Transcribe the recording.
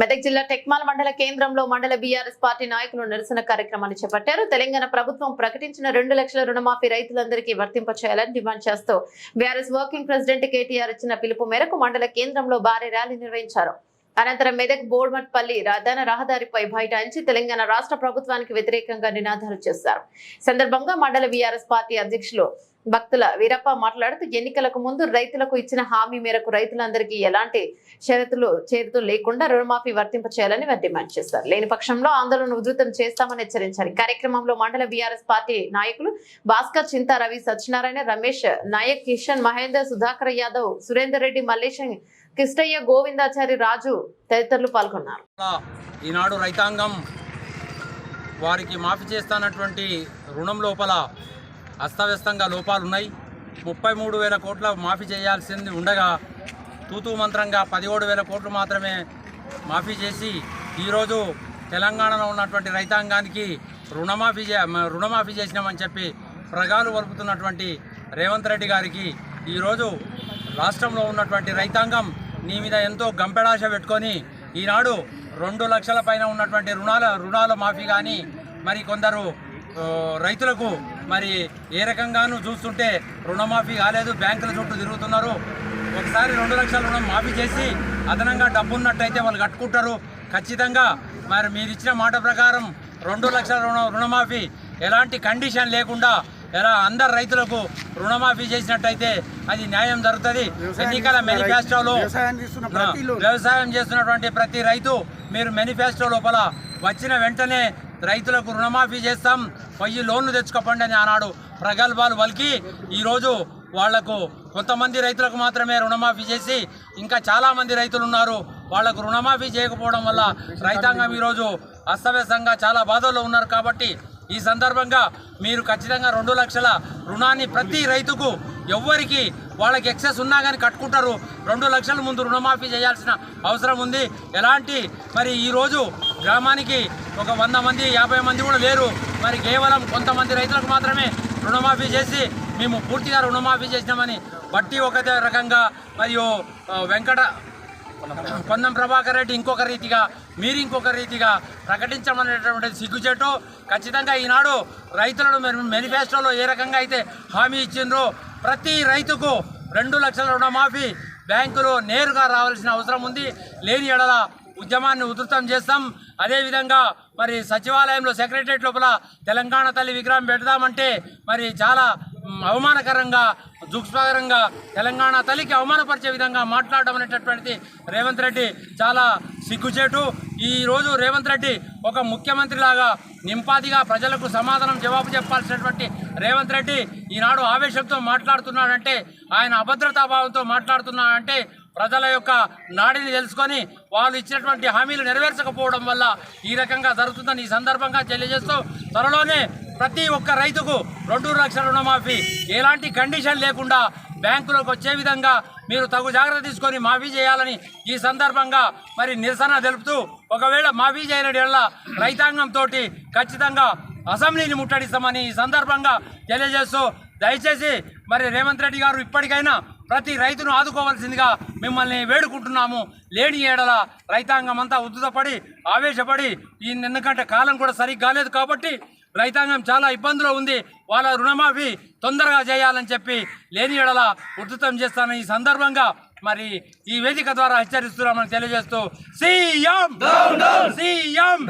మెదక్ జిల్లా టెక్మాల్ మండల కేంద్రంలో మండల బీఆర్ఎస్ పార్టీ నాయకులు నిరసన కార్యక్రమాన్ని చేపట్టారు. తెలంగాణ ప్రభుత్వం ప్రకటించిన రెండు లక్షల రుణమాఫీ రైతులందరికీ వర్తింప చేయాలని డిమాండ్ చేస్తూ బీఆర్ఎస్ వర్కింగ్ ప్రెసిడెంట్ కేటీఆర్ ఇచ్చిన పిలుపు మేరకు మండల కేంద్రంలో భారీ ర్యాలీ నిర్వహించారు. అనంతరం మెదక్ బోర్మట్పల్లి ప్రధాన రహదారిపై బైఠాయించి తెలంగాణ రాష్ట్ర ప్రభుత్వానికి వ్యతిరేకంగా నినాదాలు చేశారు. సందర్భంగా మండల వీఆర్ఎస్ పార్టీ అధ్యక్షులు భక్తుల వీరప్ప మాట్లాడుతూ ఎన్నికలకు ముందు రైతులకు ఇచ్చిన హామీ మేరకు రైతులందరికీ ఎలాంటి షరతులు చేరుతూ లేకుండా రుణమాఫీ వర్తింప చేయాలని వారు డిమాండ్ చేశారు. లేని పక్షంలో ఆందోళన ఉధృతం చేస్తామని హెచ్చరించారు. కార్యక్రమంలో మండల బీఆర్ఎస్ పార్టీ నాయకులు భాస్కర్ చింతా రవి సత్యనారాయణ రమేష్ నాయక్ కిషన్ మహేందర్ సుధాకర్ యాదవ్ సురేందర్ రెడ్డి మల్లేశం కిష్టయ్య గోవిందాచారి రాజు తదితరులు పాల్గొన్నారు. ఈనాడు రైతాంగం వారికి మాఫీ చేస్తానటువంటి రుణం లోపల అస్తవ్యస్తంగా లోపాలు ఉన్నాయి ముప్పై మూడు వేల కోట్ల మాఫీ చేయాల్సింది ఉండగా తూతూ మంత్రంగా పదిహేడు వేల కోట్లు మాత్రమే మాఫీ చేసి ఈరోజు తెలంగాణలో ఉన్నటువంటి రైతాంగానికి రుణమాఫీ చే రుణమాఫీ చేసినామని చెప్పి ప్రగాలు వలుపుతున్నటువంటి రేవంత్ రెడ్డి గారికి ఈరోజు రాష్ట్రంలో ఉన్నటువంటి రైతాంగం నీ మీద ఎంతో గంపెడాశ పెట్టుకొని ఈనాడు రెండు లక్షల పైన ఉన్నటువంటి రుణాల రుణాల మాఫీ కానీ మరి కొందరు రైతులకు మరి ఏ రకంగానూ చూస్తుంటే రుణమాఫీ కాలేదు బ్యాంకుల చుట్టూ తిరుగుతున్నారు. ఒకసారి రెండు లక్షల రుణం మాఫీ చేసి అదనంగా డబ్బు ఉన్నట్టయితే వాళ్ళు కట్టుకుంటారు. ఖచ్చితంగా మరి మీరు ఇచ్చిన మాట ప్రకారం రెండు లక్షల రుణ రుణమాఫీ ఎలాంటి కండిషన్ లేకుండా ఎలా అందరు రైతులకు రుణమాఫీ చేసినట్టయితే అది న్యాయం జరుగుతుంది. ఎన్నికల మేనిఫెస్టోలో వ్యవసాయం చేస్తున్నటువంటి ప్రతి రైతు మీరు మేనిఫెస్టో లోపల వచ్చిన వెంటనే రైతులకు రుణమాఫీ చేస్తాం. పొయ్యి లోన్లు తెచ్చుకోపండి అని ఆనాడు ప్రగల్భాలు పలికి ఈరోజు వాళ్ళకు కొంతమంది రైతులకు మాత్రమే రుణమాఫీ చేసి ఇంకా చాలా మంది రైతులు ఉన్నారు. వాళ్ళకు రుణమాఫీ చేయకపోవడం వల్ల రైతాంగం ఈరోజు అస్తవ్యస్తంగా చాలా బాధల్లో ఉన్నారు కాబట్టి ఈ సందర్భంగా మీరు ఖచ్చితంగా రెండు లక్షల రుణాన్ని ప్రతి రైతుకు ఎవ్వరికి వాళ్ళకి ఎక్సెస్ ఉన్నా కానీ కట్టుకుంటారు. రెండు లక్షల ముందు రుణమాఫీ చేయాల్సిన అవసరం ఉంది. ఎలాంటి మరి ఈరోజు గ్రామానికి ఒక వంద మంది యాభై మంది కూడా లేరు. మరి కేవలం కొంతమంది రైతులకు మాత్రమే రుణమాఫీ చేసి మేము పూర్తిగా రుణమాఫీ చేసినామని బట్టి ఒక రకంగా మరియు వెంకట పొన్నం ప్రభాకర్ రెడ్డి ఇంకొక రీతిగా మీరు ఇంకొక రీతిగా ప్రకటించమనేటువంటిది సిగ్గుచేటు. ఖచ్చితంగా ఈనాడు రైతులను మేనిఫెస్టోలో ఏ రకంగా అయితే హామీ ఇచ్చిండ్రో ప్రతి రైతుకు రెండు లక్షల రుణమాఫీ బ్యాంకులో నేరుగా రావాల్సిన అవసరం ఉంది. లేని ఎడల ఉద్యమాన్ని ఉధృతం చేస్తాం. అదేవిధంగా మరి సచివాలయంలో సెక్రటరియట్ లోపల తెలంగాణ తల్లి విగ్రహం పెడదామంటే మరి చాలా అవమానకరంగా దుఃఖకరంగా తెలంగాణ తల్లికి అవమానపరిచే విధంగా మాట్లాడడం అనేటటువంటిది రేవంత్ రెడ్డి చాలా సిగ్గుచేటు. ఈరోజు రేవంత్ రెడ్డి ఒక ముఖ్యమంత్రి లాగా నింపాదిగా ప్రజలకు సమాధానం జవాబు చెప్పాల్సినటువంటి రేవంత్ రెడ్డి ఈనాడు ఆవేశంతో మాట్లాడుతున్నాడంటే ఆయన అభద్రతాభావంతో మాట్లాడుతున్నాడంటే ప్రజల యొక్క నాడిని తెలుసుకొని వాళ్ళు ఇచ్చినటువంటి హామీలు నెరవేర్చకపోవడం వల్ల ఈ రకంగా జరుగుతుందని ఈ సందర్భంగా తెలియజేస్తూ త్వరలోనే ప్రతి ఒక్క రైతుకు రెండు లక్షల రుణమాఫీ. ఎలాంటి కండిషన్ లేకుండా బ్యాంకులోకి వచ్చే విధంగా మీరు తగు జాగ్రత్త తీసుకొని మాఫీ చేయాలని ఈ సందర్భంగా మరి నిరసన తెలుపుతూ ఒకవేళ మాఫీ చేయని రైతాంగంతో ఖచ్చితంగా అసెంబ్లీని ముట్టడిస్తామని ఈ సందర్భంగా తెలియజేస్తూ దయచేసి మరి రేవంత్ రెడ్డి గారు ఇప్పటికైనా ప్రతి రైతును ఆదుకోవాల్సిందిగా మిమ్మల్ని వేడుకుంటున్నాము. లేని ఏడల రైతాంగం అంతా ఉద్దుతపడి ఆవేశపడి ఈ ఎందుకంటే కాలం కూడా సరిగ్గా కాలేదు కాబట్టి రైతాంగం చాలా ఇబ్బందులో ఉంది. వాళ్ళ రుణమాఫీ తొందరగా చేయాలని చెప్పి లేని ఎడల ఉద్ధృతం చేస్తానని ఈ సందర్భంగా మరి ఈ వేదిక ద్వారా హెచ్చరిస్తున్నామని తెలియజేస్తూ సీఎం సీఎం